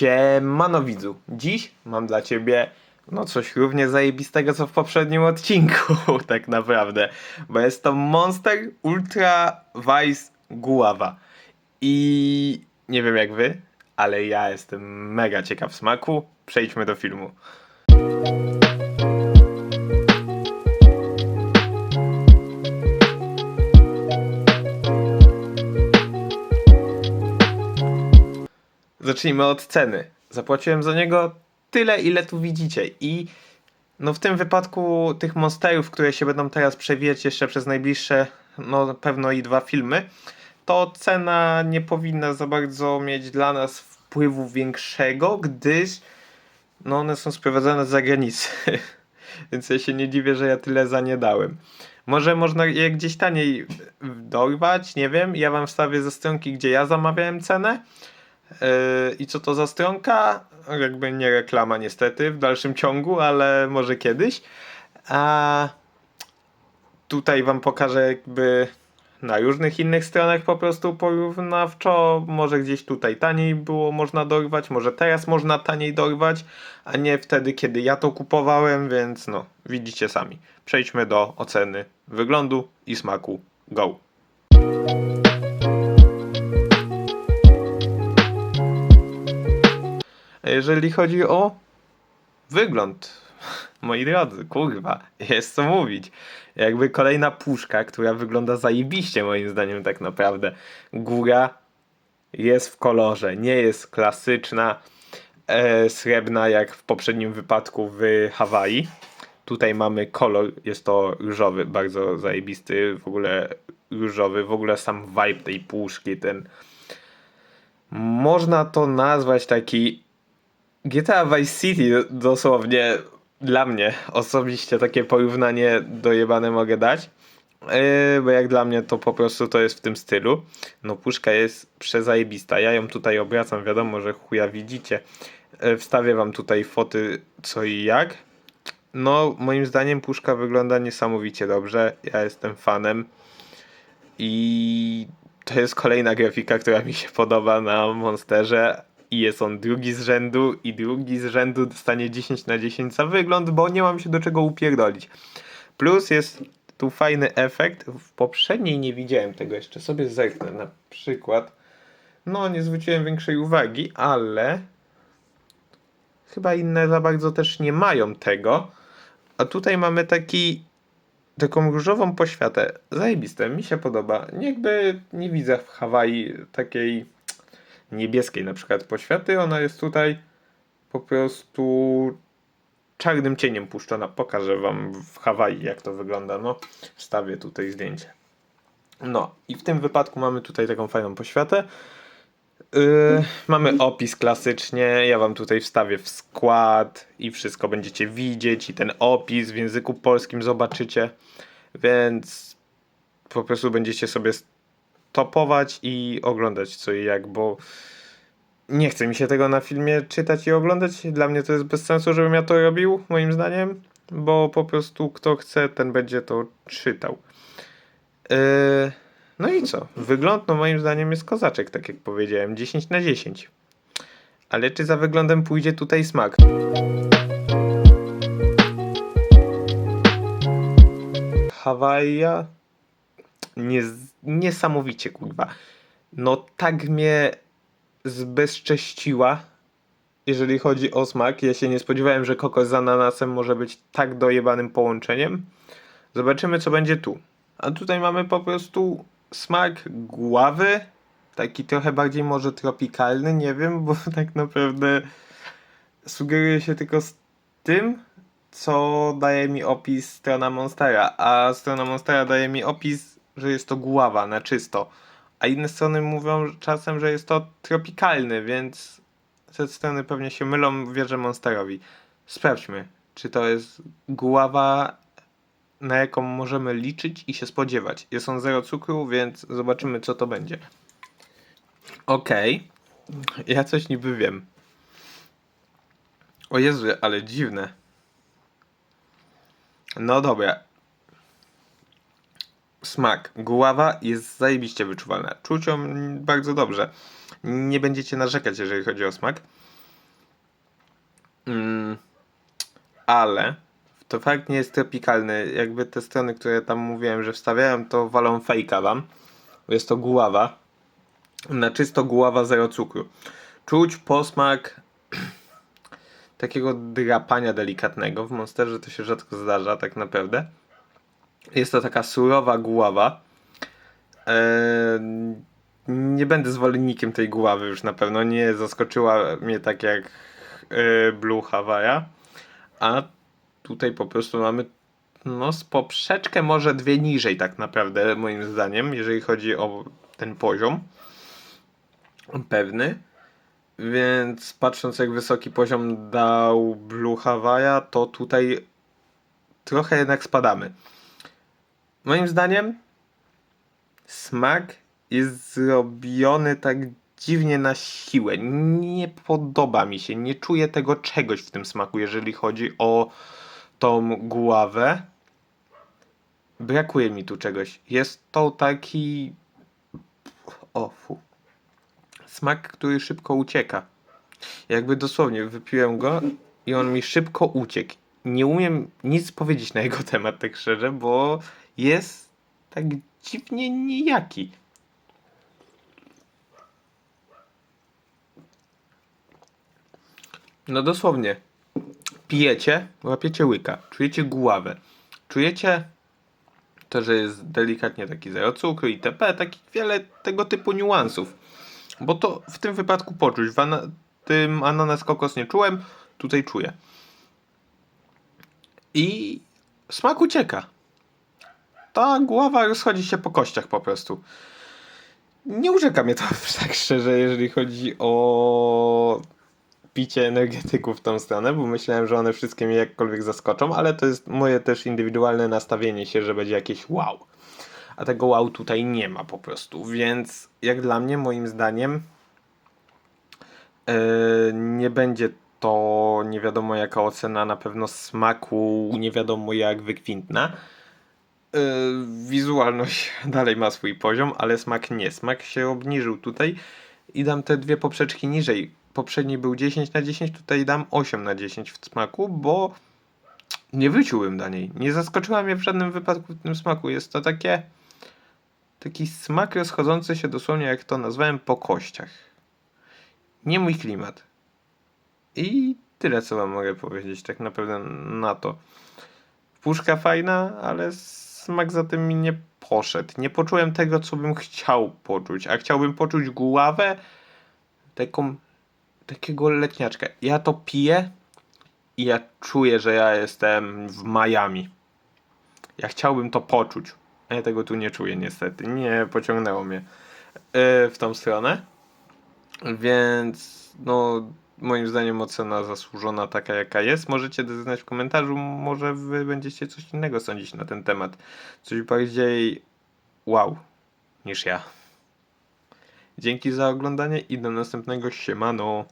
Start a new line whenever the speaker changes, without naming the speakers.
Siemano widzu, dziś mam dla ciebie no coś równie zajebistego co w poprzednim odcinku tak naprawdę, bo jest to Monster Ultra Vice Guava. I nie wiem jak wy, ale ja jestem mega ciekaw smaku, przejdźmy do filmu. Zacznijmy od ceny. Zapłaciłem za niego tyle, ile tu widzicie. I no w tym wypadku tych monsterów, które się będą teraz przewijać jeszcze przez najbliższe, no pewno i dwa filmy, to cena nie powinna za bardzo mieć dla nas wpływu większego, gdyż no one są sprowadzane z zagranicy. Więc ja się nie dziwię, że ja tyle za nie dałem. Może można je gdzieś taniej dorwać, nie wiem. Ja wam wstawię ze stronki, gdzie ja zamawiałem cenę. Yy, I co to za stronka? Jakby nie reklama niestety w dalszym ciągu, ale może kiedyś. A tutaj wam pokażę jakby na różnych innych stronach po prostu porównawczo. Może gdzieś tutaj taniej było można dorwać, może teraz można taniej dorwać, a nie wtedy, kiedy ja to kupowałem, więc no, widzicie sami. Przejdźmy do oceny wyglądu i smaku. Go! Jeżeli chodzi o wygląd, moi drodzy, kurwa, jest co mówić. Jakby kolejna puszka, która wygląda zajebiście moim zdaniem tak naprawdę. Góra jest w kolorze, nie jest klasyczna, e, srebrna jak w poprzednim wypadku w Hawaii. Tutaj mamy kolor, jest to różowy, bardzo zajebisty, w ogóle różowy, w ogóle sam vibe tej puszki, ten można to nazwać taki GTA Vice City dosłownie dla mnie osobiście takie porównanie dojebane mogę dać. Yy, bo jak dla mnie to po prostu to jest w tym stylu. No puszka jest przezajebista. Ja ją tutaj obracam, wiadomo, że chuja widzicie. Yy, wstawię wam tutaj foty co i jak. No moim zdaniem puszka wygląda niesamowicie dobrze. Ja jestem fanem. I to jest kolejna grafika, która mi się podoba na Monsterze. I jest on drugi z rzędu i drugi z rzędu dostanie 10 na 10 za wygląd, bo nie mam się do czego upierdolić. Plus jest tu fajny efekt. W poprzedniej nie widziałem tego jeszcze. Sobie zerknę na przykład. No, nie zwróciłem większej uwagi, ale chyba inne za bardzo też nie mają tego. A tutaj mamy taki taką różową poświatę. Zajebiste, mi się podoba. Jakby nie widzę w Hawaii takiej niebieskiej na przykład poświaty. Ona jest tutaj po prostu czarnym cieniem puszczona. Pokażę wam w Hawaii jak to wygląda. No, wstawię tutaj zdjęcie. No i w tym wypadku mamy tutaj taką fajną poświatę. Yy, mamy opis klasycznie. Ja wam tutaj wstawię w skład i wszystko będziecie widzieć i ten opis w języku polskim zobaczycie. Więc po prostu będziecie sobie topować i oglądać co i jak, bo nie chce mi się tego na filmie czytać i oglądać. Dla mnie to jest bez sensu, żebym ja to robił, moim zdaniem, bo po prostu kto chce, ten będzie to czytał. Yy, no i co? Wygląd, no moim zdaniem jest kozaczek, tak jak powiedziałem, 10 na 10. Ale czy za wyglądem pójdzie tutaj smak? Hawaja nie, niesamowicie, kurwa. No tak mnie zbezcześciła, jeżeli chodzi o smak. Ja się nie spodziewałem, że kokos z ananasem może być tak dojebanym połączeniem. Zobaczymy, co będzie tu. A tutaj mamy po prostu smak gławy. Taki trochę bardziej może tropikalny, nie wiem, bo tak naprawdę sugeruje się tylko z tym, co daje mi opis strona Monstera, a strona Monstera daje mi opis, że jest to gława na czysto. A inne strony mówią czasem, że jest to tropikalny, więc te strony pewnie się mylą, wierzę Monsterowi. Sprawdźmy, czy to jest gława, na jaką możemy liczyć i się spodziewać. Jest on zero cukru, więc zobaczymy, co to będzie. Okej, ja coś niby wiem. O Jezu, ale dziwne. No dobra. Smak. Guława jest zajebiście wyczuwalna. Czuć ją bardzo dobrze. Nie będziecie narzekać, jeżeli chodzi o smak. Mm, ale to fakt nie jest tropikalny. Jakby te strony, które tam mówiłem, że wstawiałem, to walą fejka wam. Jest to guława. Na czysto guława zero cukru. Czuć posmak takiego drapania delikatnego. W Monsterze to się rzadko zdarza, tak naprawdę. Jest to taka surowa guława. Eee, nie będę zwolennikiem tej guławy już na pewno. Nie zaskoczyła mnie tak jak e, Blue Hawaii. A tutaj po prostu mamy no z poprzeczkę może dwie niżej tak naprawdę moim zdaniem, jeżeli chodzi o ten poziom pewny. Więc patrząc jak wysoki poziom dał Blue Hawaii, to tutaj trochę jednak spadamy. Moim zdaniem smak jest zrobiony tak dziwnie na siłę. Nie podoba mi się. Nie czuję tego czegoś w tym smaku, jeżeli chodzi o tą guławę. Brakuje mi tu czegoś. Jest to taki. O, fu. Smak, który szybko ucieka. Jakby dosłownie wypiłem go i on mi szybko uciekł. Nie umiem nic powiedzieć na jego temat, tak szczerze, bo jest tak dziwnie nijaki. No dosłownie. Pijecie, łapiecie łyka, czujecie guławę, czujecie to, że jest delikatnie taki zero cukru itp. Takich wiele tego typu niuansów. Bo to w tym wypadku poczuć. W ana- tym ananas kokos nie czułem, tutaj czuję. I smak ucieka. Ta głowa rozchodzi się po kościach po prostu. Nie urzeka mnie to tak szczerze, jeżeli chodzi o picie energetyków w tą stronę, bo myślałem, że one wszystkie mnie jakkolwiek zaskoczą, ale to jest moje też indywidualne nastawienie się, że będzie jakieś wow. A tego wow tutaj nie ma po prostu, więc jak dla mnie, moim zdaniem, yy, nie będzie to nie wiadomo jaka ocena, na pewno smaku nie wiadomo jak wykwintna. Yy, wizualność dalej ma swój poziom, ale smak nie. Smak się obniżył tutaj i dam te dwie poprzeczki niżej. Poprzedni był 10 na 10, tutaj dam 8 na 10 w smaku, bo nie wyczułem do niej. Nie zaskoczyła mnie w żadnym wypadku w tym smaku. Jest to takie taki smak rozchodzący się dosłownie, jak to nazwałem, po kościach. Nie mój klimat. I tyle, co wam mogę powiedzieć tak naprawdę na to. Puszka fajna, ale smak za tym mi nie poszedł. Nie poczułem tego, co bym chciał poczuć. A chciałbym poczuć guławę, taką, takiego letniaczka. Ja to piję i ja czuję, że ja jestem w Miami. Ja chciałbym to poczuć. A ja tego tu nie czuję niestety. Nie pociągnęło mnie yy, w tą stronę. Więc no moim zdaniem ocena zasłużona taka jaka jest. Możecie znać w komentarzu, może wy będziecie coś innego sądzić na ten temat. Coś bardziej wow niż ja. Dzięki za oglądanie i do następnego siemano.